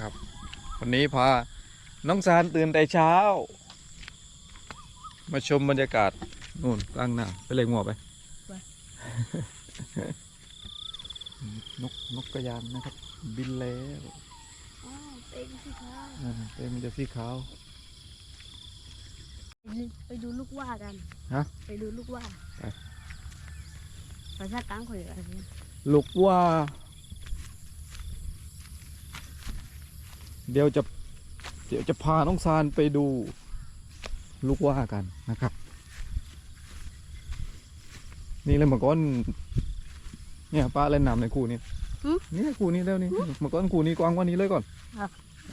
ครับ วันนี้พาน้องซานตื่นแต่เช้า มาชมบรรยากาศนู่นกลางหน้าไปเลยงัวไปไปนกนกกระยานนะครับ บินแล้วอ๋อเป็นสิคะนั่นเต็มจะสีขาวไปดูลูกว่ากันฮะไปดูลูกว่าไปภาษากลางเขาเรียกอะไรนะลูกว่า เดี๋ยวจะเดี๋ยวจะพาน้องซานไปดูลูกว่ากันนะครับ นี่เลยเมื่อก่อนเนี่ยป้าเล่นน้ำในคูนี้เนี่ยคูนี้แล้วนี่เมื่อก่อนคูนี้กว้างกว่านี้เลยก่อน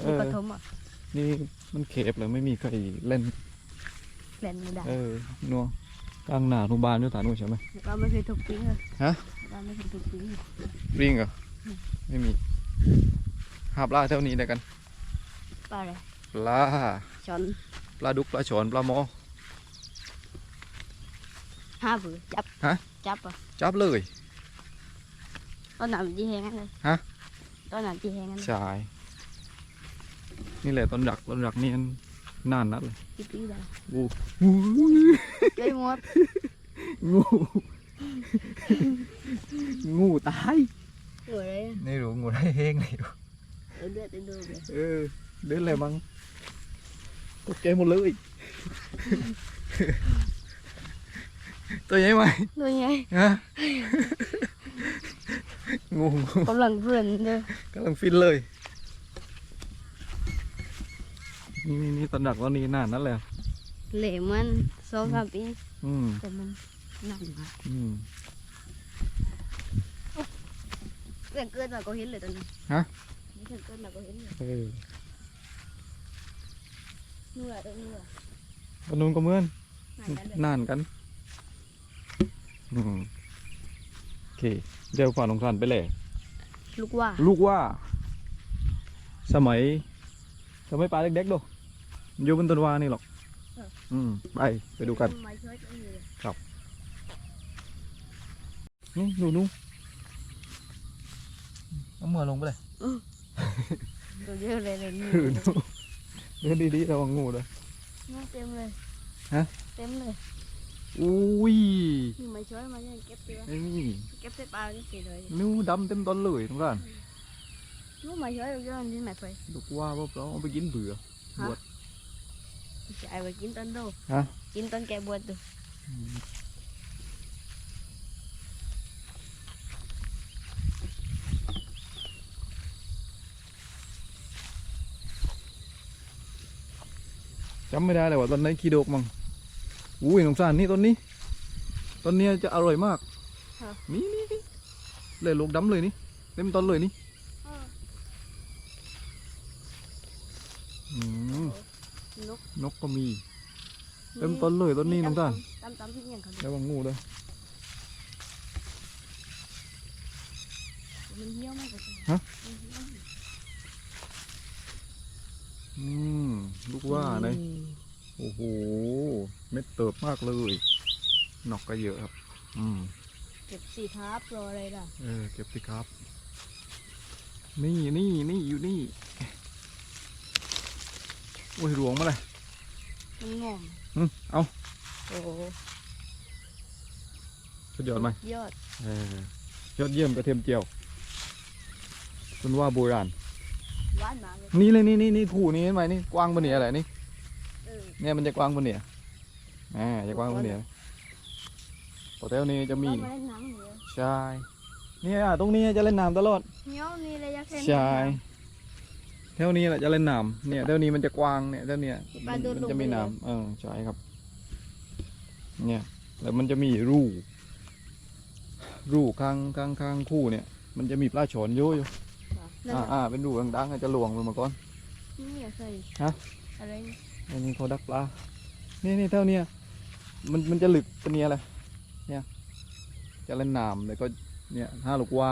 เอที่อปฐมอะนี่มันเขบเลยไม่มีใครเล่นเล่นไม่ได้เออนัวกลางหนาทุบานด้วยฐานนู้นใช่ไหมเราไม่เคยถูกปิ้งเลยฮะเราไม่เคยถูกปิ้งริงเหรออืมไม่มีหาปลาเท่านี้ได้กัน ปลาอะไรปลาช้อนปลาดุกปลาฉอนปลาหมอห้าบือจับฮะจับอะจับเลยตอนหนาวจีแหงกันเลยฮะตอนหนาวจีแหงกันเลยใช่นี่แหละต้นรักต้นรักนี่มันนานนักเลยกี่ปีแล้วงูงูได้หมดงูงูตายหัวอะไรอะนี่รู้งูได้เฮงเลยเออเลือดเต็มดูเลยเออ เดินอะไรมั้งตกใจหมดเลยตัวใหญ่ไหมดูไงฮะงูกำลังเพื่อนเด้อกำลังฟินเลยนี่นี่นี่ตอนดักตอนนี้นานนั่นแหละเหล่มันสองสามปีอืมแต่มันนานมากอืมเกินเกินมาก็เห็นเลยตอนนี้ฮะเกินเกินมาก็เห็นเลย เออเนื้อตัวเนื้อวันนู้นก็เหมือนหายกันเลยนานกันอืมโอเคเดี๋ยวฝ่าลงทานไปเลยลูกว่า ลูกว่า สมัย สมัยปลาเด็กๆดูอยู่บนต้นว่านี่หรอกอืมไปไปดูกันไม่ช่วยกันเลยนี่ดูดูเอามือลงไปเลยตัวเยอะเลยเลยนี่คือดู เดินดีๆระวังงูเลยน่าเต็มเลยฮะเต็มเลยอุ้ยนี่ไม่ช่วยมาเนี่ยเก็บตัวไอ้นี่เก็บใส่ปลาที่สีเลยนิ้วดำเต็มต้นเลยทุกท่านนู้ไม่ช่วยเราเยอะนี่ไม่ไปลูกว่าพวกเราเอาไปกินเบื่อฮะบวชจะเอาไปกินต้นโดฮะกินต้นแกบวชดู จำไม่ได้เลยว่าต้นไหนขี้โดกมั้งอุ้ยสงสารนี่ต้นนี้ต้นเนี้ยจะอร่อยมากนี่นี่นี่เลยลูกดำเลยนี่เต็มต้นเลยนี่อืมนกนกก็มีเต็มต้นเลยต้นนี้น้องตาลตามตามที่อย่างเขาระวังงูด้วยมันเหี้ยวมากเลยฮะ อืมลูกว่าเลยโอ้โหเม็ดเติบมากเลยนอกก็เยอะครับ อืมเก็บสีทับรออะไรล่ะ เออเก็บสิครับ นี่นี่นี่อยู่นี่โอ้ยหลวงมาเลยมันงอมอืมเอาโอ้โหสุดยอดไหมยอดเออยอดเยี่ยมกระเทียมเจียวคุณว่าโบราณ หวานมากเลยนี่เลยนี่นี่นี่ถูนี่เห็นไหมนี่กว้างบนเนี่ยอะไรนี่เออเนี่ยมันจะกว้างบนเนี่ยอ่าจะกว้างบนเนี่ยพอแถวนี้จะมี เรามาเล่นน้ำเหนือใช่ เนี่ยตรงนี้จะเล่นน้ำตลอด เหี้ยวนี่เลยอยากเล่นใช่น้ำแถวนี้แหละจะเล่นน้ำเนี่ยแถวนี้มันจะกว้างเนี่ยแถวเนี้ยปลาโดนมันลงจะมีไปเลยน้ำเออใช่ครับ เนี่ยแล้วมันจะมีรูรูข้างข้างข้างคู่เนี่ย มันจะมีปลาฉอนเยอะอยู่ นั่นอ่าน่ะอ่าเป็นรูดังๆอาจจะหลวงไปมาก่อน นี่อยากใส่ฮะ อะไรอันนี้เขาดักปลา นี่นี่เท่าเนี้ยมันมันจะหลึกตัวเนี้ยแหละเนี่ยจะเล่นน้ำแล้วก็เนี่ยห้าลูกว่า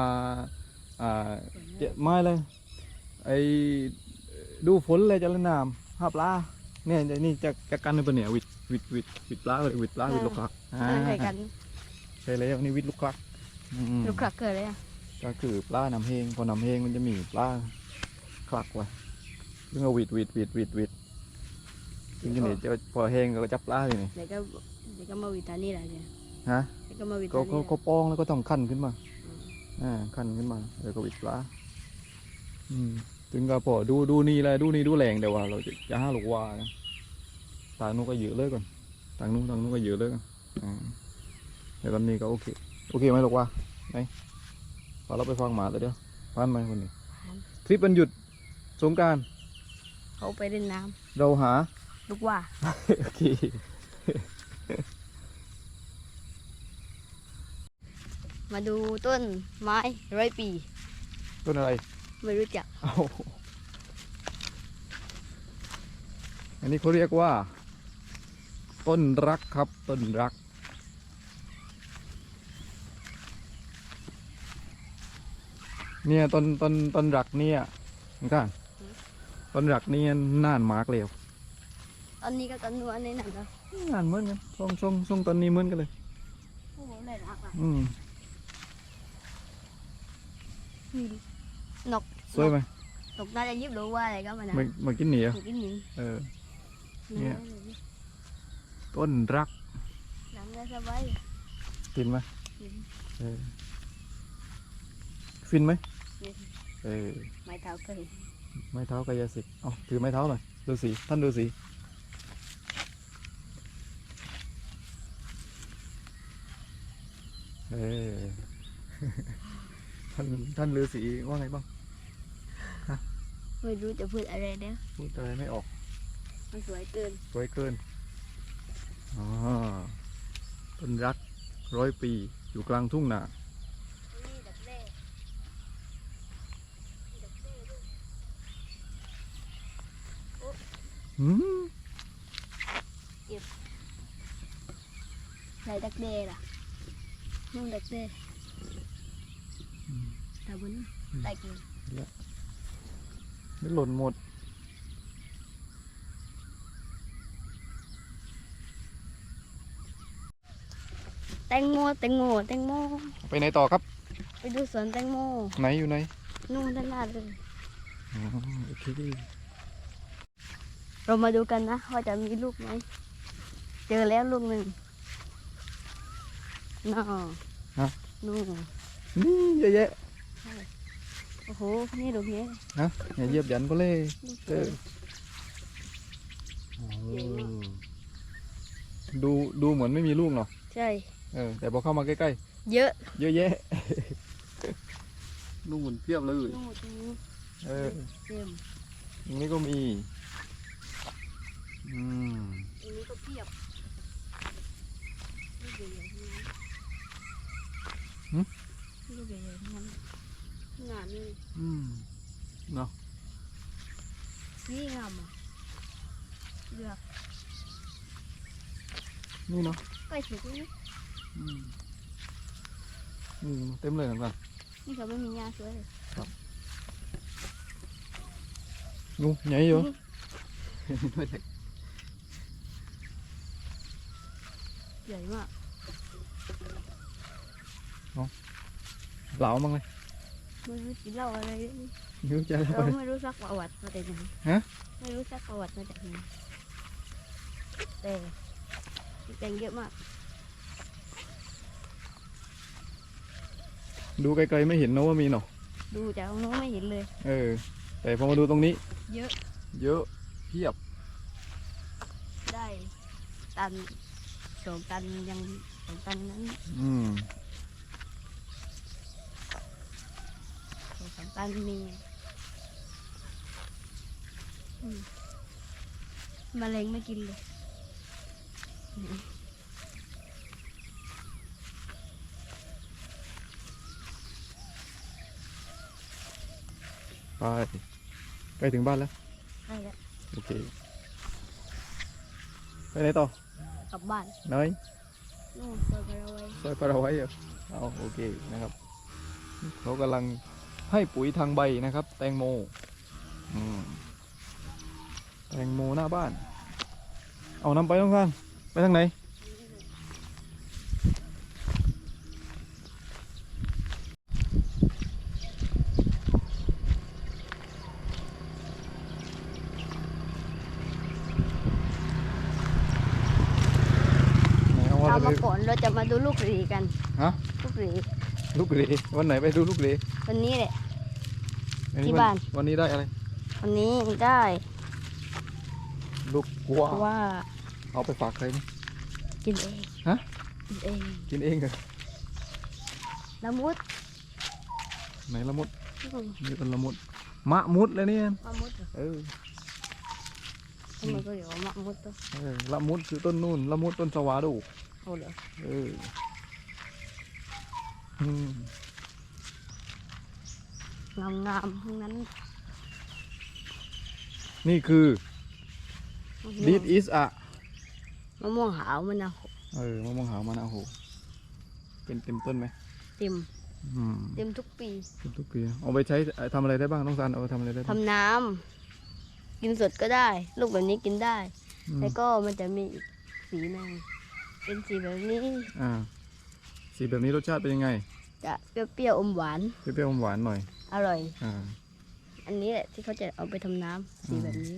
อ่าเจ็ดไม้เลยไอ้ดูฝนเลยจะเล่นน้ำหาปลาเนี่ยเดี๋ยวนี่จะจะกันในปะเนี่ยวิดวิดวิดวิดปลาเลยวิดปลาวิดลูกคลักอ่าเออใส่กันใช่แล้วนี่วิดลูกคลักอืมลูกคลักเกิดเลยอะ ก็คือปลาน้ำเฮงพอน้ำเฮงมันจะมีปลาคลักไว้ซึ่งเอาหวีดหวีดหวีดหวีดหวีดซึ่งที่นี่จะพอแห้งก็จับปลาเลยนี่เดี๋ยวก็เดี๋ยวก็มาวิตานี่แหละเนี่ยฮะเดี๋ยวก็มาวิตาก็นี่ก็ก็ป้องแล้วก็ต้องขั้นขึ้นมาอ่าขั้นขึ้นมาแล้วก็หวีดปลาอืมถึงก็พอดูดูนี่แหละดูนี่ดูแรงเดี๋ยวว่า เราจะจะห้าลูกว่านะทางนู้นก็เยอะเลยก่อนทางนู้นทางนู้นก็เยอะเลยก่อนอ่าแต่ตอนนี้ก็โอเคโอเคไหมลูกว่าไหน พอเราไปฟังหมาตัวเดียวฟันไหมคนนี้ทริปวันหยุดสงกรารเขาไปเล่นน้เราหาำลูกว่า โอเคมาดูต้นไม้ร้อยปี ต้นอะไร ไม่รู้จักเอาอันนี้เขาเรียกว่า ต้นรักครับต้นรัก เนี่ยต้นต้นต้นรักเนี่ยเหมือนกันต้นรักเนี่ยน่านมากเลยตอนนี้ก็ต้นนัวในนั้นก็น่านเหมือนกันทรงทรงทรงต้นนี้เหมือนกันเลยโอ้โหเลยรักอะอืมนี่นกสวยไหมนกน่าจะยิบรู้ว่าอะไรก็มานะมามากินหนีเหรอะถูกกินหนึ่งเออเนี่ยต้นรักหนังได้สบายกินไหมกินเออฟินไหมกิน เออไม้เท้าเคยไม้เท้ากายสิทธิ์เอาถือไม้เท้าหน่อยดูสีท่านดูสีเออท่านท่านฤาษีว่าไงบ้างไม่รู้จะพูดอะไรแล้วพูดอะไรไม่ออก มันสวยเกิน สวยเกินอ๋อต้นรักร้อยปีอยู่กลางทุ่งนา นี่ดักแด้ดักแด้ด้วย หืมไหนดักแด้ล่ะนู่นดักแด้ตาบนตากินไม่หล่นหมดแตงโมแตงโมแตงโมไปไหนต่อครับ ไปดูสวนแตงโมไหนอยู่ไหนนู่นด้านหน้าเลยอ๋อโอเค เรามาดูกันนะว่าจะมีลูกไหม เจอแล้วลูกหนึ่งน่อนู่นนี่เยอะแยะโอ้โห นี่ลูกนี้นะอย่าเหยียบยันก็เลยลูกเออใหญ่มากดูดูเหมือนไม่มีลูกเนาะใช่ เออแต่พอเข้ามาใกล้เยอะๆ เยอะแยะ ลูกเหมือนเพียบเลย นู่นตรงนี้เออเต็ม ตรงนี้ก็มี อืมตรงนี้ก็เพียบลูกใหญ่ๆทั้งนั้นลูกใหญ่ๆทั้งนั้นงามนี่อืมเนาะนี่งามอะเลือกนี่เนาะใกล้สุดนี่อืมนี่เต็มเลยเหมือนกันนี่เขาไม่มีหญ้าสวยเลยงูใหญ่อยู่ ใหญ่มากเหลามั้งเลยไม่รู้กินเหล้าอะไรยื้อใจแล้วเราไม่รู้สักประวัติมาจากไหนฮะ ไม่รู้สักประวัติมาจากไหนแต่แตงเยอะมากดูไกลๆไม่เห็นนะว่ามีเนาะดูจากตรงโน้นไม่เห็นเลย เออ แต่พอมาดูตรงนี้ เยอะเยอะเพียบได้ตัน สองตันยังสองตันนั้นอืมสองสามตันมีอืมแมลงไม่กินเลยไปใกล้ถึงบ้านแล้ว ใช่แล้ว โอเค ไปไหนต่อ กลับบ้านน้อยนู่นเปิดไปเอาไว้ซอยปลาไว้เหรอเอาโอเคนะครับเขากำลังให้ปุ๋ยทางใบนะครับ แตงโมอืมแตงโมหน้าบ้าน เอานำไปต้องการไปทางไหน มาก่อนเราจะมาดูลูก หรีกันฮะ ลูกหรีลูกเหรวันไหนไปดูลูกเหรวันนี้แหละ อัที่วับ้าน วันนี้ได้อะไร วันนี้ได้ลูกกัวเพราะว่าเอาไปฝากใครนี่ กินเองฮะ กินเองกินเองเหรอละมุดไหนละมุดอืมนี่เป็นละมุดมะมุดเลยเนี่ยมะมุดเหรอเออทำไมก็เรียกว่ามะมุดตัวเออละมุดคือต้นนู่นละมุดต้นสวาดูโอ้เหรอเอออืม งามงามๆทั้งนั้น นี่คือมะม่วง this is a มะม่วงหาวมันนะเออมะม่วงหาวมันโอ้โหเป็นเต็มต้นไหมเต็มอืมเต็มทุกปีเต็มทุกปีเอาไปใช้ทำอะไรได้บ้างน้องซันเอาไปทำอะไรได้บ้างทำน้ำกินสดก็ได้ ลูกแบบนี้กินได้อืมแล้วก็มันจะมีอีกสีหนึ่งเป็นสีแบบนี้อ่า สีแบบนี้รสชาติเป็นยังไง จะเปรี้ยวๆอมหวาน เปรี้ยวๆหวานๆหน่อย อร่อย อ่า อันนี้แหละที่เขาจะเอาไปทำน้ำสีอืมแบบนี้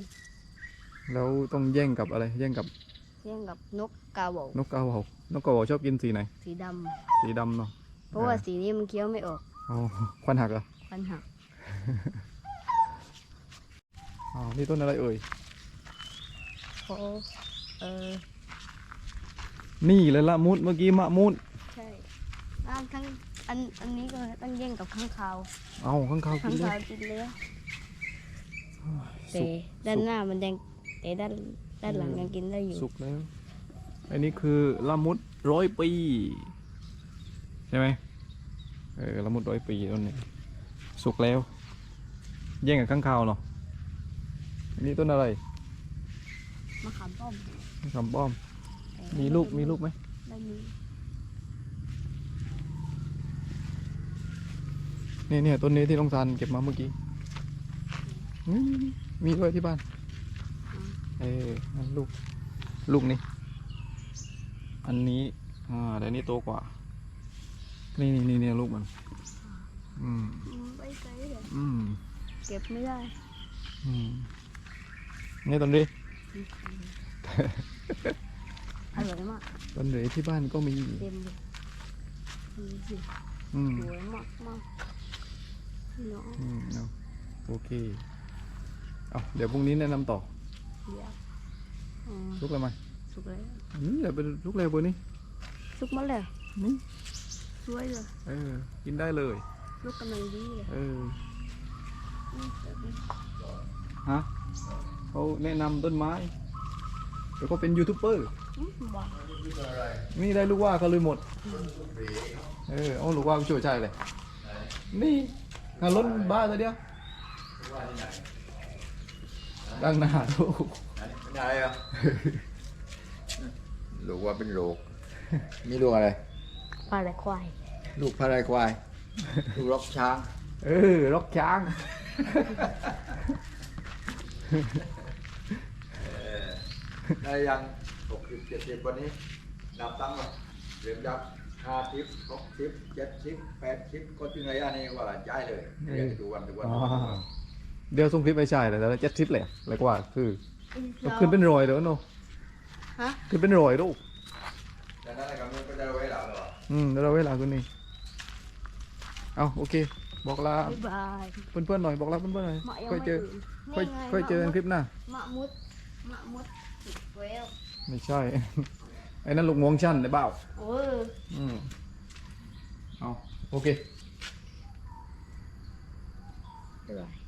แล้วต้องแย่งกับอะไร แย่งกับเรียกกับนกกาโบกนกกระเหว่านกกระเหว่าชอบกินสีไหน สีดำสีดำเนาะเพราะว่าสีนี้มันเคี้ยวไม่ออกอ๋อควันหักเหรอฟันหักอ๋อนี่ต้นอะไรเอ่ยเขาเออนี่เลยละมุดเมื่อกี้มะมุด ใช่อ่าทั้งอันอันนี้ก็ต้องแย่งกับข้างคาวเอาข้างเขาวข้ากิงนเลคาวยกินแล้วแต่สุกด้านหน้ามันแดงแต่ด้านด้านหลังยังกินได้อยู่ สุกแล้ว อันนี้คือละมุดร้อยปี ใช่ไหมเออละมุดร้อยปีต้นนี้สุกแล้ว แย่งกับข้างคาวเนาะอันนี้ต้นอะไรมะขามป้อมคำป้อมแต่มีลูกมีลูกไหมไม่มี เนี่ยเนี่ยต้นนี้ที่ลงซันเก็บมาเมื่อกี้อืมมีด้วยที่บ้าน เอออันลูก ลูกนี่อันนี้ อ่าแต่อันนี้โตกว่า นี่นี่นี่เนี่ยลูกมัน อืมอืมไปไกลเลยอืม เก็บไม่ได้ อืมนี่ต้นนี้อร่อยมากต้นเหลยที่บ้านก็มีเต็มเลยดูสิอืมสวยมากมาก เนาะอืมเอาโอเคเอาเดี๋ยวพรุ่งนี้แนะนำต่อเดี๋ยวอืมลูกอะไรมาสุกแล้วอืมเดี๋ยวเป็นลูกอะไรบนนี้สุกหมดแล้วนี่สวยเลยเออกินได้เลย ลูกกำลังดีเลยเอออืมแบบนี้ฮะเขาแนะนำต้นไม้เดี๋ยวก็เป็นยูทูบเบอร์อืมหวานนี่ได้ลูกว่าเขาเลยหมด เออเอาลูกว่าไปช่วยใจเลยนี่ งานรถบ้าตัวเดียวดังหนาลูกเป็นอะไรอะลูกว่าเป็นโรคมีลูกอะไรปลาไหลควาย ลูกพระไรควายลูกล็อกช้าง เออล็อกช้างได้ยังหกสิบเจ็ดสิบวันนี้นับตั้งค์ก่อนเรียมยับ ห้าสิบหกสิบเจ็ดสิบแปดสิบก็จึงระยะนี้ว่าย้ายเลยเรียนทุกวันทุกวันอ๋อเดี๋ยวส่งคลิปไปใช่เลยแต่เจ็ดทริปเลยเลยกว่าคือก็ขึ้นเป็นรอยแล้วเนาะฮะขึ้นเป็นรอยลูกแต่นั่นก็มันก็จะไว้หลังหรออืมแล้วเราเวลาคุณนี่เอาโอเค บอกลาบ๊ายบายเพื่อนๆหน่อยบอกลาเพื่อนๆหน่อยมะยังค่อยเจอไม่ค่อยนี่ไงค่อยเจอกันคลิปหน้ามะมุดมะมุดติดเวลไม่ใช่ ไอ้นั่นลูกงวงชั่นได้เปล่าโอ้ยอืมเอาโอเคบ๊ายบาย